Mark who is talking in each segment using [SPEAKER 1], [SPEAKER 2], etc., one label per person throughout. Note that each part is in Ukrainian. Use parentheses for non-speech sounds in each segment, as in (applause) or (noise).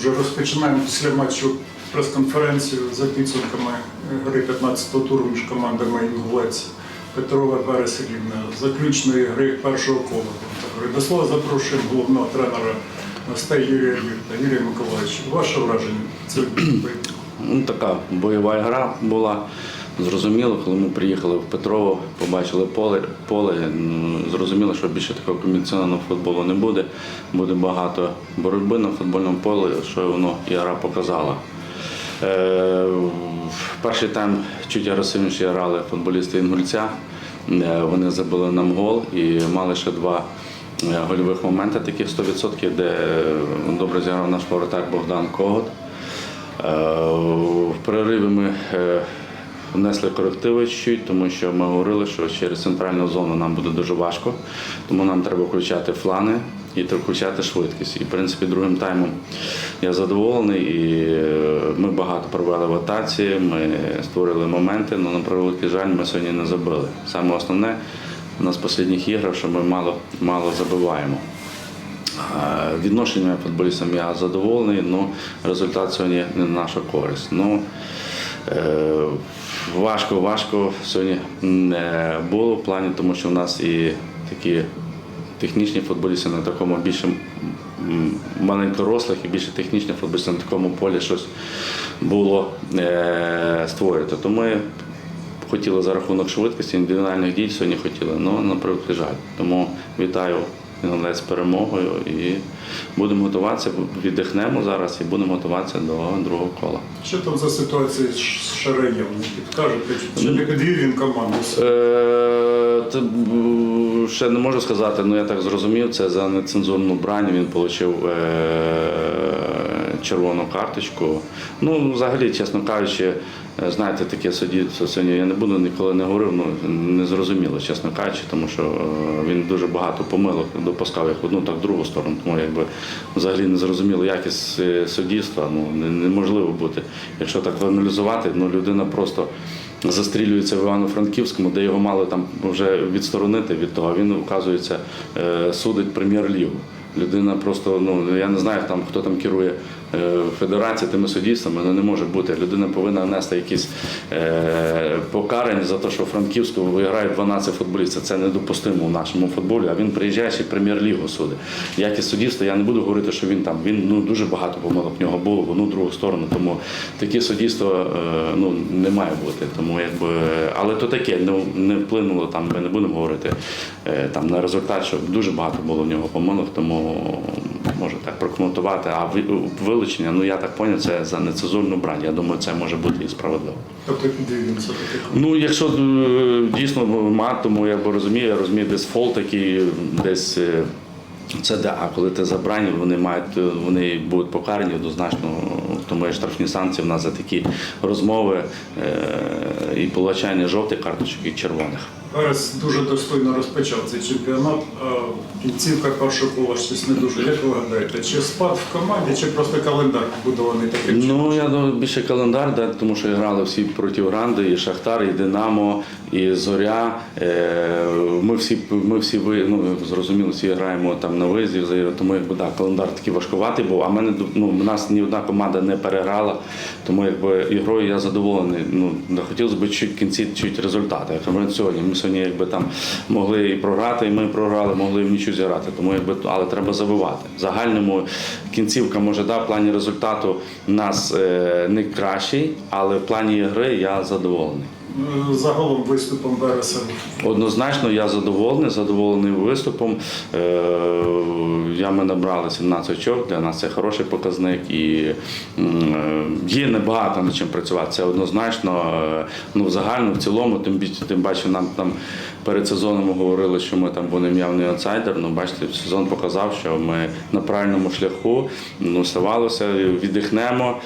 [SPEAKER 1] Отже, розпочинаємо після матчу прес-конференцію за підсумками гри 15-го туру між командами Інгулець Петрова Береселівна, заключної гри першого кола. До слова запрошуємо головного тренера гостей Юрія Вірта. Юрій Миколаївич, ваше враження? Це
[SPEAKER 2] Ну, така бойова гра була. Зрозуміло, коли ми приїхали в Петрово, побачили поле, поле зрозуміло, що більше такого комбінаційного футболу не буде. Буде багато боротьби на футбольному полі, що воно і гра показала. Е, перший тайм чуть агресивніше грали футболісти Інгульця. Е, Вони забили нам гол і мали ще два е, гольових моменти, таких 100%, де е, добре зіграв наш воротар Богдан Когот. Е, В перериві ми внесли корективи чуть, тому що ми говорили, що через центральну зону нам буде дуже важко, тому нам треба включати флани і включати швидкість. І в принципі другим таймом я задоволений. І е, ми багато провели в атаці, ми створили моменти, але на превеликий жаль, ми сьогодні не забили. Саме основне у нас в останніх іграх, що ми мало, мало забиваємо. Е, Відношенням футболістам я задоволений, але результат сьогодні не на нашу користь. Ну, е, важко, важко сьогодні не було в плані, тому що в нас і такі технічні футболісти на такому більше маленькорослих і більше технічних футболістів на такому полі щось було е, створити. Тому ми хотіли за рахунок швидкості, індивідуальних дій сьогодні хотіли, але на жаль. Тому вітаю Інгулець з перемогою і будемо готуватися, віддихнемо зараз і будемо готуватися до другого кола.
[SPEAKER 1] що там за ситуація з? Не підкажете? Чи не підвів він команду?
[SPEAKER 2] Е, ще не можу сказати, але я так зрозумів, це за нецензурну брань він отримав е, червону карточку. Ну, взагалі, чесно кажучи, знаєте, таке суддівство сьогодні я не буду ніколи не говорив, ну не зрозуміло, чесно кажучи, тому що е, він дуже багато помилок допускав як одну, так в другу сторону. Тому якби взагалі не зрозуміло якість е, суддівства, ну неможливо бути. Якщо так аналізувати, ну людина просто застрілюється в Івано-Франківському, де його мали там вже відсторонити від того. Він, оказується, е, судить прем'єр-лігу. Людина просто, ну я не знаю, там хто там керує е, федерацією тими суддівствами, але не може бути. Людина повинна внести якісь е, покарання за те, що в Франківську виграють 12 футболістів. Це недопустимо в нашому футболі. А він приїжджає ще прем'єр-лігу судить. Якість суддівства, я не буду говорити, що він там. Він ну дуже багато помилок в нього було в одну другу сторону. Тому такі суддівства е, ну не має бути. Тому якби, але то таке ну не вплинуло там. Ми не будемо говорити там на результат, що дуже багато було в нього помилок, тому можу так прокоментувати. А ви- вилучення, ну я так поняв, це за нецезурну брань. Я думаю, це може бути і справедливо.
[SPEAKER 1] Тобто дивимося.
[SPEAKER 2] Ну, якщо е, дійсно мат, тому я розумію, я розумію, десь фол такий, десь. Е, Це да, а коли ти забрані, вони мають, е, вони будуть покарані однозначно, тому є штрафні санкції в нас за такі розмови е, і получання жовтих карточок і червоних.
[SPEAKER 1] Верес дуже достойно розпочав цей чемпіонат. а Кінцівка першого кола щось не дуже. Як ви гадаєте, чи спад в команді, чи просто календар побудований таким?
[SPEAKER 2] Ну я думаю, більше календар, да, тому що грали всі проти Гранди, і Шахтар, і Динамо, і Зоря. Е, Ми всі, ми всі ну, зрозуміло, всі граємо там на виїзді, взагалі, тому якби да, календар такий важкуватий був. А мене ну, в нас ні одна команда не переграла, тому якби ігрою я задоволений. Ну да, хотілося б чуть кінці чуть результати. Як говорять, сьогодні. Ми сьогодні якби там могли і програти, і ми програли, могли в нічу зіграти. Тому якби але треба забивати. В загальному кінцівка може да, в плані результату нас е, не кращий, але в плані гри я задоволений.
[SPEAKER 1] Е, Загалом виступом Вереса
[SPEAKER 2] Однозначно, я задоволений, задоволений виступом. Е, Я ми набрали 17 очок, для нас це хороший показник і е, є небагато над чим працювати. Це однозначно. Ну, в загальному, в цілому, тим більше, тим паче нам там перед сезоном говорили, що ми там будемо явний аутсайдер. Ну, бачите, сезон показав, що ми на правильному шляху. Ну, ставалося, віддихнемо,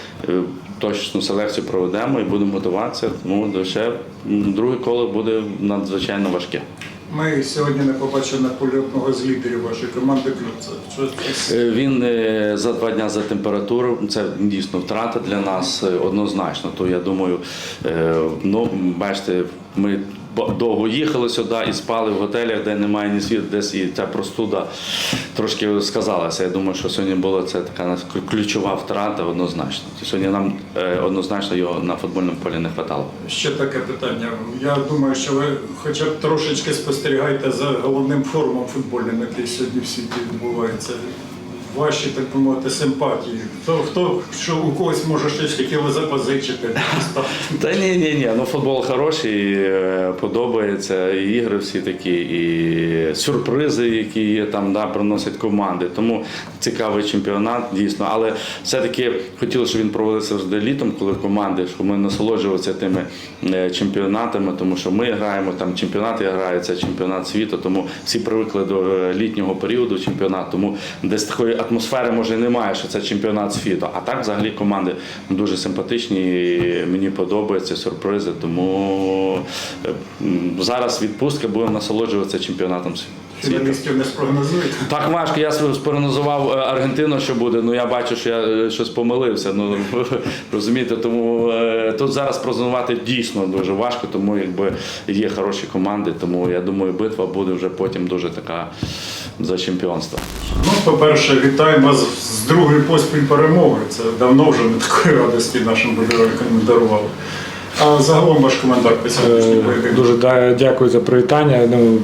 [SPEAKER 2] точну селекцію проведемо і будемо готуватися. Тому ще друге коло буде надзвичайно важке.
[SPEAKER 1] Ми сьогодні не побачили на полі одного з лідерів вашої команди Клюца.
[SPEAKER 2] Е, Він е, за два дні за температуру. Це дійсно втрата для нас е, однозначно. То я думаю, ну бачите, ми довго їхали сюди і спали в готелях, де немає ні світу, десь і ця простуда трошки сказалася. Я думаю, що сьогодні була це така ключова втрата однозначно. Сьогодні нам е, однозначно його на футбольному полі не вистачало.
[SPEAKER 1] Ще таке питання. Я думаю, що ви хоча б трошечки спостерігаєте за головним форумом футбольним, який сьогодні в світі відбувається. Ваші, так би мовити, симпатії. Хто, хто що у когось може щось хотіли запозичити?
[SPEAKER 2] Та ні, ні, ні. Ну футбол хороший, е, подобається. І ігри всі такі, і сюрпризи, які є там, да, приносять команди. Тому цікавий чемпіонат, дійсно. Але все-таки хотілося, щоб він проводився завжди літом, коли команди, щоб ми насолоджувалися тими е, чемпіонатами, тому що ми граємо там чемпіонати граються, чемпіонат світу. Тому всі привикли до е, літнього періоду чемпіонату. Тому десь такої атмосфери може немає, що це чемпіонат світу. А так взагалі команди дуже симпатичні. і Мені подобаються сюрпризи. Тому е, зараз відпустка будемо насолоджуватися чемпіонатом світу.
[SPEAKER 1] Фіналістів не спрогнозуєте?
[SPEAKER 2] Так важко, я спрогнозував е, Аргентину, що буде. Ну я бачу, що я е, щось помилився. Ну (laughs) розумієте, тому тут зараз прогнозувати дійсно дуже важко, тому якби є хороші команди. Тому я думаю, битва буде вже потім дуже така за чемпіонство.
[SPEAKER 1] Ну, по-перше, вітаємо вас з другої поспіль перемоги. Це давно вже не такої радості нашим болівальникам не дарували. А загалом ваш коментар після
[SPEAKER 3] Е,
[SPEAKER 1] поєдинку?
[SPEAKER 3] Дуже дякую за привітання. Ну,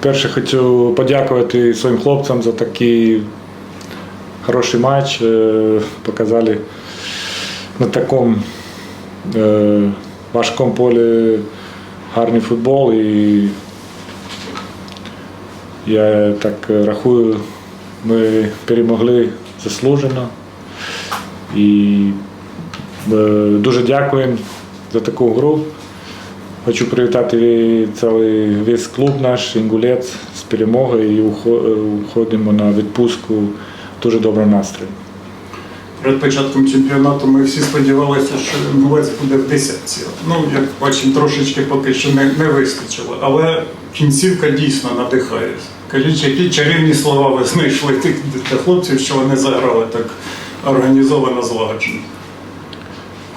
[SPEAKER 3] перше хочу подякувати своїм хлопцям за такий хороший матч. Е, Показали на такому е, важкому полі гарний футбол. І я так рахую, ми перемогли заслужено. І е, дуже дякуємо за таку гру. Хочу привітати цілий весь клуб наш, Інгулець, з перемогою і ухо- уходимо на відпустку дуже добрий настрій.
[SPEAKER 1] Перед початком чемпіонату ми всі сподівалися, що Інгулець буде в десятці. Ну, як бачимо, трошечки поки що не, не вистачило. Але кінцівка дійсно надихає. Кажіть, які чарівні слова ви знайшли тих для хлопців, що вони заграли так організовано злагоджено.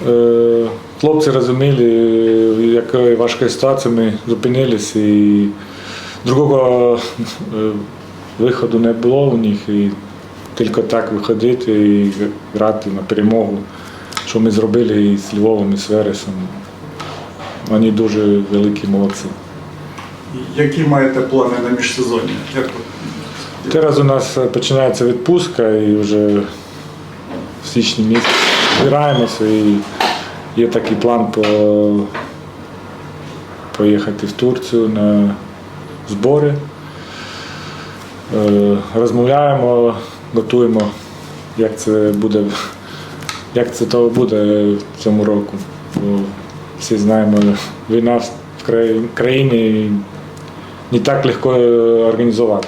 [SPEAKER 3] Е, Хлопці розуміли, в якої важкої ситуації ми зупинилися і другого е, виходу не було у них. І тільки так виходити і грати на перемогу, що ми зробили і з Львовом, і з Вересом. Вони дуже великі молодці.
[SPEAKER 1] Які маєте плани на міжсезоння?
[SPEAKER 3] Зараз у нас починається відпустка і вже в січні місяці збираємося і є такий план по, поїхати в Турцію на збори. Е, Розмовляємо, готуємо, як це буде, як це то буде цьому року. Бо всі знаємо, війна в країні не так легко організувати.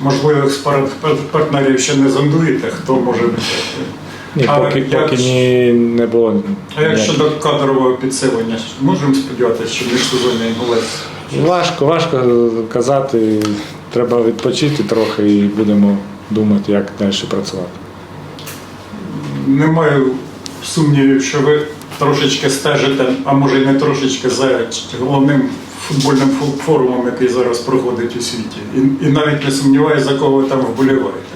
[SPEAKER 1] Можливих пар- пар- партнерів ще не зондуєте, хто може бути.
[SPEAKER 3] Ні, поки,
[SPEAKER 1] як
[SPEAKER 3] поки ні, не було.
[SPEAKER 1] А як
[SPEAKER 3] ніяких.
[SPEAKER 1] щодо кадрового підсилення, можемо сподіватися, що міжсезоння Інгулець
[SPEAKER 3] Важко, важко казати. Треба відпочити трохи і будемо думати, як далі працювати.
[SPEAKER 1] Не маю сумнівів, що ви трошечки стежите, а може й не трошечки за головним футбольним форумом, який зараз проходить у світі. І, і навіть не сумніваюся, за кого ви там вболіваєте.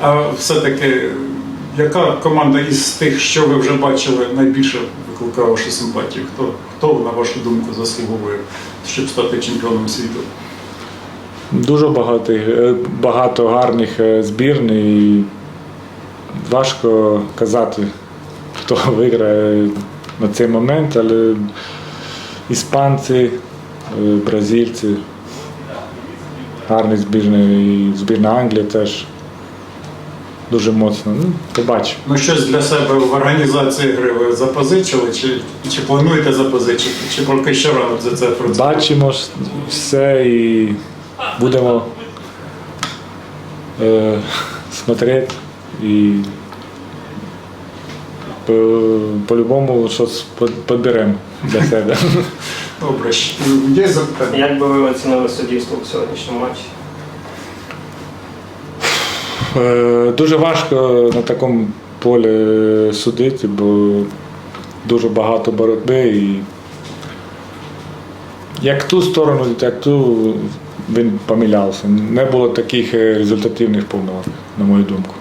[SPEAKER 1] А все-таки, яка команда із тих, що ви вже бачили, найбільше викликає вашу симпатію? Хто, хто на вашу думку заслуговує, щоб стати чемпіоном світу?
[SPEAKER 3] Дуже багато, е, багато гарних е, збірних і важко казати, хто (laughs) виграє на цей момент, але іспанці, бразильці, гарні збірні, і збірна Англії теж дуже моцно. Ну, побачимо.
[SPEAKER 1] Ну, щось для себе в організації гри ви запозичили, чи, чи плануєте запозичити, чи поки що рано за це працювати?
[SPEAKER 3] Бачимо все і будемо е, смотрети і по- по-любому щось підберемо для себе. (laughs)
[SPEAKER 1] Добре, щ- є запитання?
[SPEAKER 4] Як би ви оцінили суддівство у сьогоднішньому матчі?
[SPEAKER 3] Е, Дуже важко на такому полі судити, бо дуже багато боротьби і як ту сторону, так ту він помилявся. Не було таких е, результативних помилок, на мою думку.